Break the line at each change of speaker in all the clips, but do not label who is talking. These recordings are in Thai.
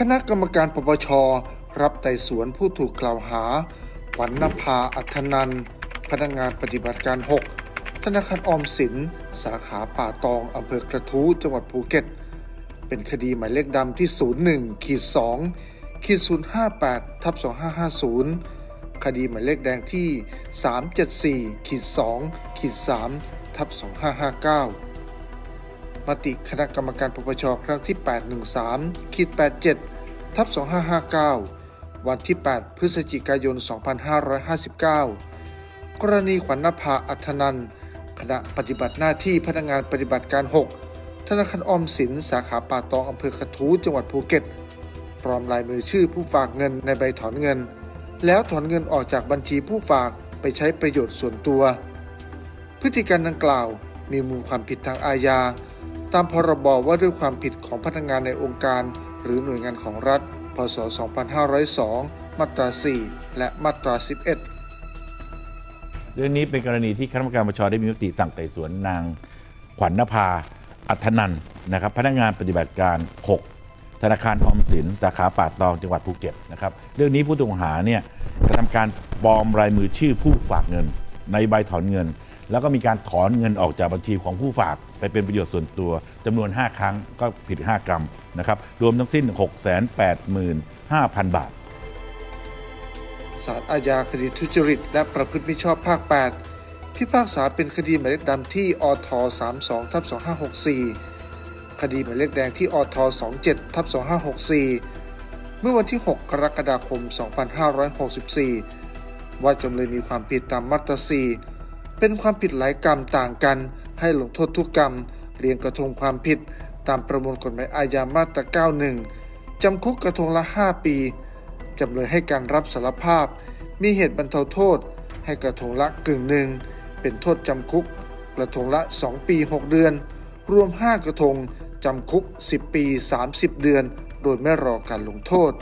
คณะกรรมการปปช รับไต่สวนผู้ถูกกล่าวหา ขวัญนภาอัธนันท์พนักงานปฏิบัติการ 6 ธนาคารออมสิน สาขาป่าตองอำเภอกระทู้จังหวัดภูเก็ต เป็นคดีหมายเลขดำที่ 01ขีด2ขีด058ทับ2550 คดีหมายเลขแดงที่ 374ขีด2ขีด3ทับ2559 มติคณะกรรมการปปชครั้งที่ 813ขีด87ทับ2559 วันที่ 8 พฤศจิกายน 2559 กรณีขวัญนภาอัธนันท์คณะปฏิบัติหน้าที่พนักงานปฏิบัติการ 6 ธนาคารออมสิน สาขาป่าตองอำเภอกระทู้จังหวัดภูเก็ตปลอมลายมือชื่อผู้ฝากเงินในใบถอนเงิน แล้วถอนเงินออกจากบัญชีผู้ฝากไปใช้ประโยชน์ส่วนตัว พฤติการดังกล่าวมีมูลความผิดทางอาญา ตามพรบว่าด้วยความผิดของพนักงานในองค์การ หรือหน่วยงานของรัฐ พศ 2502 มาตรา 4 และมาตรา 11
เรื่องนี้เป็นกรณีที่คณะกรรมการปปชได้มีมติสั่งไต่สวนนางขวัญนภา อัธนันท์นะครับ พนักงานปฏิบัติการ 6 ธนาคารออมสิน สาขาป่าตองจังหวัดภูเก็ตนะครับ เรื่องนี้ผู้ต้องหาเนี่ยกระทำการปลอมรายมือชื่อผู้ฝากเงิน ในใบถอนเงิน แล้วก็มีการถอนเงินออกจากบัญชีของผู้ฝากไปเป็นประโยชน์ส่วนตัวจำนวน 5 ครั้งก็ผิด 5 กรรมนะครับรวมทั้งสิ้น 685,000 บาท
ศาลอาญาคดีทุจริต และประพฤติมิชอบภาค 8 พิพากษาเป็นคดีหมายเลขดำที่อท32ทับ2564 คดีหมายเลขแดงที่อท27ทับ2564 เมื่อวันที่ 6 กรกฎาคม 2564 ว่าจำเลยมีความผิดตามมาตรา4 เป็นความผิดหลายกรรมต่างกัน ให้ลงโทษทุกกรรม เรียงกระทงความผิด ตามประมวลกฎหมายอาญามาตรา91 จำคุกกระทงละ 5 ปี จำเลยให้การรับสารภาพ มีเหตุบรรเทาโทษ ให้กระทงละกึ่งหนึ่ง เป็นโทษจำคุก กระทงละ 2 ปี 6 เดือน รวม 5 กระทงจำคุก 10 ปี 30 เดือน โดยไม่รอการลงโทษ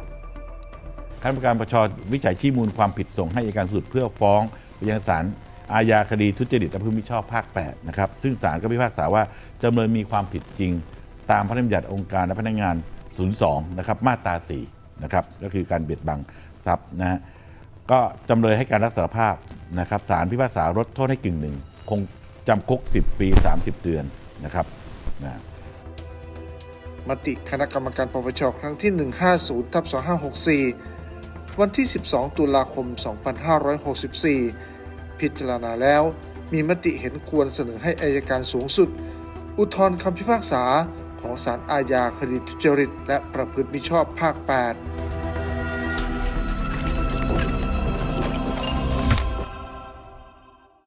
คณะกรรมการปปชวิจัยชี้มูลความผิดส่งให้อัยการสูตรเพื่อฟ้องไปยังศาล อาญาคดีทุจริตและผู้มิชอบภาค8นะครับซึ่งศาลก็พิพากษาว่าจำเลยมีความผิดจริง ตามพระราชบัญญัติองค์การและพนักงาน 02 นะครับมาตรา 4 นะครับก็คือการเบียดบังทรัพย์นะฮะก็จำเลยให้การรับสารภาพนะครับศาลพิพากษาลดโทษให้กึ่งหนึ่งคงจำคุก 10 ปี 30 เดือนนะครับนะ
มติคณะกรรมการปปชครั้งที่ 150ทับ2564 วันที่ 12 ตุลาคม 2564 พิจารณาแล้ว มีมติเห็นควรเสนอให้อายการสูงสุด อุทธรณ์คำพิพากษาของศาลอาญาคดีทุจริต และประพฤติมิชอบภาค 8